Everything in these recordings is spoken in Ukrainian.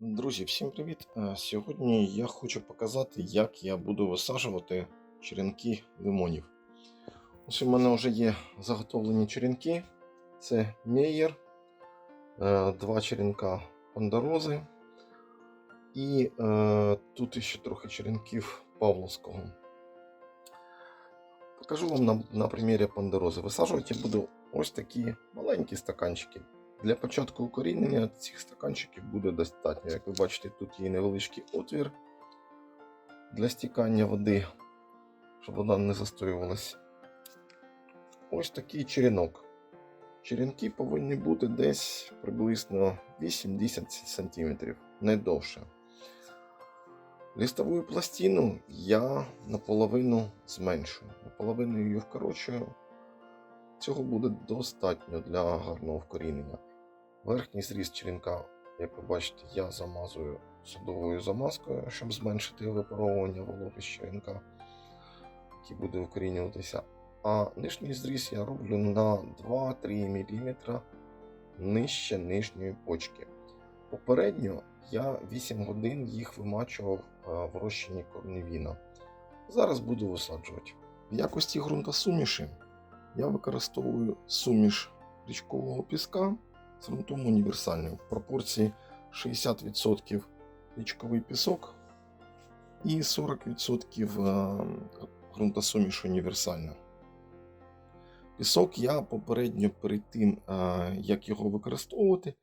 Друзі, всім привіт! Е, Сьогодні я хочу показати, як я буду висаджувати черенки лимонів. Ось у мене вже є заготовлені черенки. Це Мейєр, е, два черенка Пандорози. І е, тут ще трохи черенків Павловського. Покажу вам на, на примірі Пандорози. Висаджувати я буду ось такі маленькі стаканчики. Для початку укорінення цих стаканчиків буде достатньо. Як ви бачите, тут є невеличкий отвір для стікання води, щоб вона не застоювалась. Ось такий черенок. Черенки повинні бути десь приблизно 8-10 см, не довше. Лістову пластину я наполовину зменшую, наполовину її вкорочую. Цього буде достатньо для гарного вкорінення. Верхній зріз черенка, як ви бачите, я замазую садовою замазкою, щоб зменшити випаровування вологи з черенка, який буде укорінюватися. А нижній зріз я роблю на 2-3 мм нижче нижньої почки. Попередньо я 8 годин їх вимачував в розчині корневіна. Зараз буду висаджувати. В якості ґрунтосуміші я використовую суміш річкового піска з ґрунтом універсальним в пропорції 60% річковий пісок і 40% ґрунтосуміш універсальна. Пісок я попередньо перед тим, як його використовувати,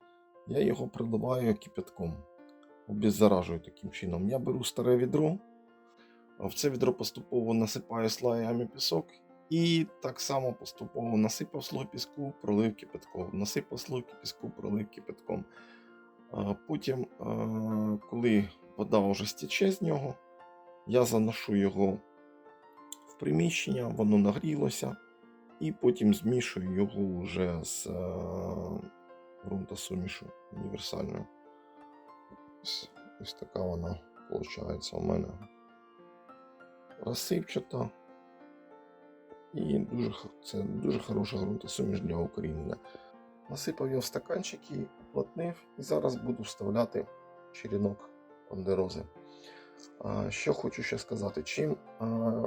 я його приливаю кипятком. Обеззаражую таким чином. Я беру старе відро, в це відро поступово насипаю слоями пісок і так само поступово насипав слой піску, пролив кипятком, насипав слой піску, пролив кипятком. Потім, коли вода вже стіче з нього, я заношу його в приміщення, воно нагрілося, і потім змішую його вже з ґрунтосумішу універсальною. Ось, ось така вона виходить у мене розсипчата. І дуже, це дуже хороша ґрунтосуміш для укорінення. Насипав його в стаканчики, уплотнив і зараз буду вставляти черенок пандерози. Що хочу ще сказати, чим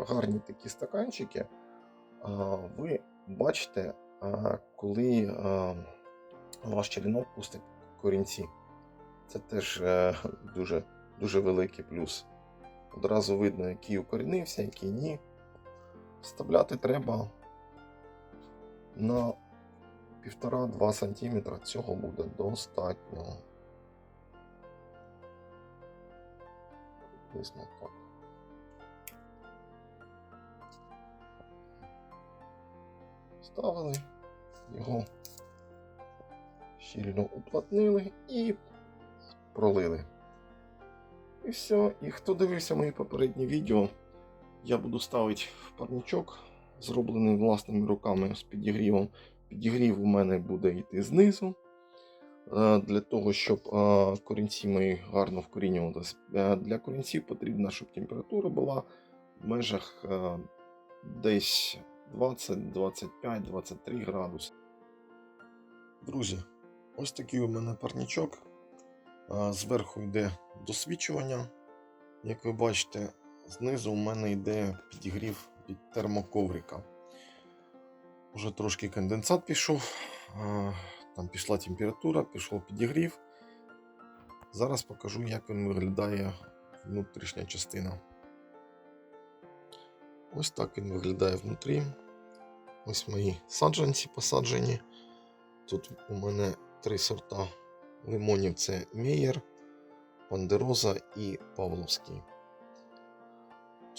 гарні такі стаканчики, ви бачите, коли ваш черенок пустить корінці. Це теж а, дуже, дуже великий плюс. Одразу видно, який укорінився, який ні. Вставляти треба на 1,5-2 см. Цього буде достатньо. Десь так. Ставили, його щільно уплотнили і пролили. І все. І хто дивився мої попередні відео, я буду ставити парничок, зроблений власними руками з підігрівом. Підігрів у мене буде йти знизу. е, Для того, щоб е, корінці мої гарно вкорінювалися. Е, Для корінців потрібно, щоб температура була в межах десь 20, 25, 23 градуси. Друзі, ось такий у мене парничок. Е, Зверху йде досвічування. Як ви бачите, знизу у мене йде підігрів від термоковрика. Уже трошки конденсат пішов, там пішла температура, пішов підігрів. Зараз покажу, як він виглядає внутрішня частина. Ось так він виглядає внутрі. Ось мої саджанці посаджені. Тут у мене три сорта лимонів: це Мейєр, Пандероза і Павловський.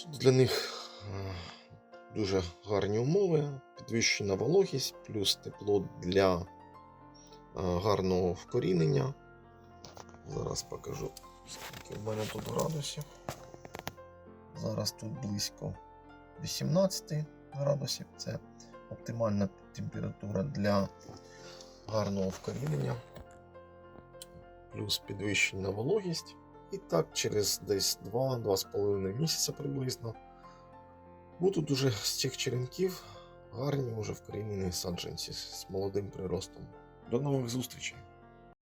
Тут для них е, дуже гарні умови, підвищена вологість, плюс тепло для е, гарного вкорінення. Зараз покажу, скільки в мене тут градусів. Зараз тут близько 18 градусів. Це оптимальна температура для гарного вкорінення. Плюс підвищена вологість. І так, через десь 2-2,5 місяця приблизно будуть уже з цих черенків гарні уже вкорінені саджанці з молодим приростом. До нових зустрічей!